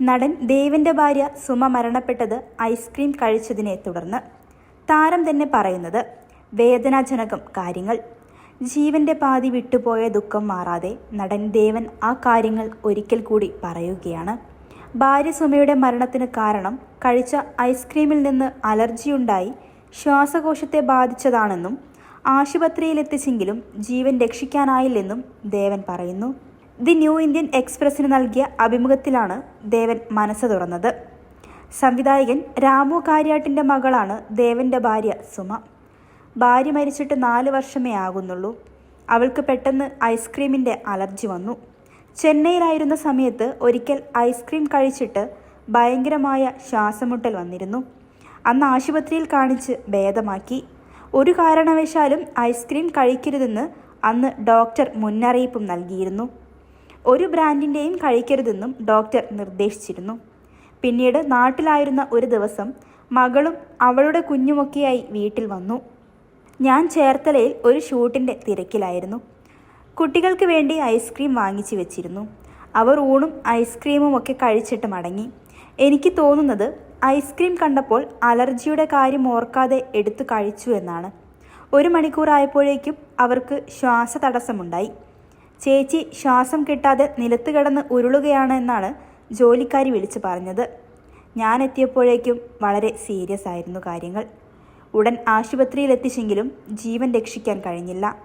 നടൻ ദേവിന്റെ ഭാര്യ സുമ മരണപ്പെട്ടത് ഐസ്ക്രീം കഴിച്ചതിനെ തുടർന്ന്. താരം തന്നെ പറയുന്നത് വേദനാജനകം കാര്യങ്ങൾ. ജീവന്റെ പാതി വിട്ടുപോയ ദുഃഖം മാറാതെ നടൻ ദേവൻ ആ കാര്യങ്ങൾ ഒരിക്കൽ കൂടി പറയുകയാണ്. ഭാര്യ സുമയുടെ മരണത്തിന് കാരണം കഴിച്ച ഐസ്ക്രീമിൽ നിന്ന് അലർജിയുണ്ടായി ശ്വാസകോശത്തെ ബാധിച്ചതാണെന്നും ആശുപത്രിയിലെത്തിച്ചെങ്കിലും ജീവൻ രക്ഷിക്കാനായില്ലെന്നും ദേവൻ പറയുന്നു. ദി ന്യൂ ഇന്ത്യൻ എക്സ്പ്രസിന് നൽകിയ അഭിമുഖത്തിലാണ് ദേവൻ മനസ്സ് തുറന്നത്. സംവിധായകൻ രാമു കാര്യാട്ടിന്റെ മകളാണ് ദേവന്റെ ഭാര്യ സുമ. ഭാര്യ മരിച്ചിട്ട് നാല് വർഷമേ ആകുന്നുള്ളൂ. അവൾക്ക് പെട്ടെന്ന് ഐസ്ക്രീമിന്റെ അലർജി വന്നു. ചെന്നൈയിലായിരുന്ന സമയത്ത് ഒരിക്കൽ ഐസ്ക്രീം കഴിച്ചിട്ട് ഭയങ്കരമായ ശ്വാസമുട്ടൽ വന്നിരുന്നു. അന്ന് ആശുപത്രിയിൽ കാണിച്ച് ഭേദമാക്കി. ഒരു കാരണവശാലും ഐസ്ക്രീം കഴിക്കരുതെന്ന് അന്ന് ഡോക്ടർ മുന്നറിയിപ്പും നൽകിയിരുന്നു. ഒരു ബ്രാൻഡിന്റെയും കഴിക്കരുതെന്നും ഡോക്ടർ നിർദ്ദേശിച്ചിരുന്നു. പിന്നീട് നാട്ടിലായിരുന്ന ഒരു ദിവസം മകളും അവളുടെ കുഞ്ഞുമൊക്കെയായി വീട്ടിൽ വന്നു. ഞാൻ ചേർത്തലയിൽ ഒരു ഷൂട്ടിന്റെ തിരക്കിലായിരുന്നു. കുട്ടികൾക്ക് വേണ്ടി ഐസ്ക്രീം വാങ്ങിച്ചു വെച്ചിരുന്നു. അവർ ഊണും ഐസ്ക്രീമും ഒക്കെ കഴിച്ചിട്ട് മടങ്ങി. എനിക്ക് തോന്നുന്നത് ഐസ്ക്രീം കണ്ടപ്പോൾ അലർജിയുടെ കാര്യം ഓർക്കാതെ എടുത്തു കഴിച്ചു എന്നാണ്. ഒരു മണിക്കൂറായപ്പോഴേക്കും അവർക്ക് ശ്വാസതടസ്സമുണ്ടായി. ചേച്ചി ശ്വാസം കിട്ടാതെ നിലത്ത് കിടന്ന് ഉരുളുകയാണ് എന്നാണ് ജോലിക്കാരി വിളിച്ചു പറഞ്ഞത്. ഞാൻ എത്തിയപ്പോഴേക്കും വളരെ സീരിയസ് ആയിരുന്നു കാര്യങ്ങൾ. ഉടൻ ആശുപത്രിയിലെത്തിച്ചെങ്കിലും ജീവൻ രക്ഷിക്കാൻ കഴിഞ്ഞില്ല.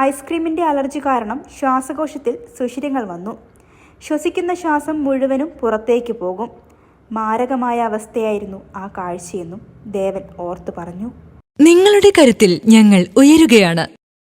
ഐസ്ക്രീമിന്റെ അലർജി കാരണം ശ്വാസകോശത്തിൽ സുഷിരങ്ങൾ വന്നു. ശ്വസിക്കുന്ന ശ്വാസം മുഴുവനും പുറത്തേക്ക് പോകും. മാരകമായ അവസ്ഥയായിരുന്നു ആ കാഴ്ചയെന്നും ദേവൻ ഓർത്തു പറഞ്ഞു. നിങ്ങളുടെ കരുത്തിൽ ഞങ്ങൾ ഉയരുകയാണ്.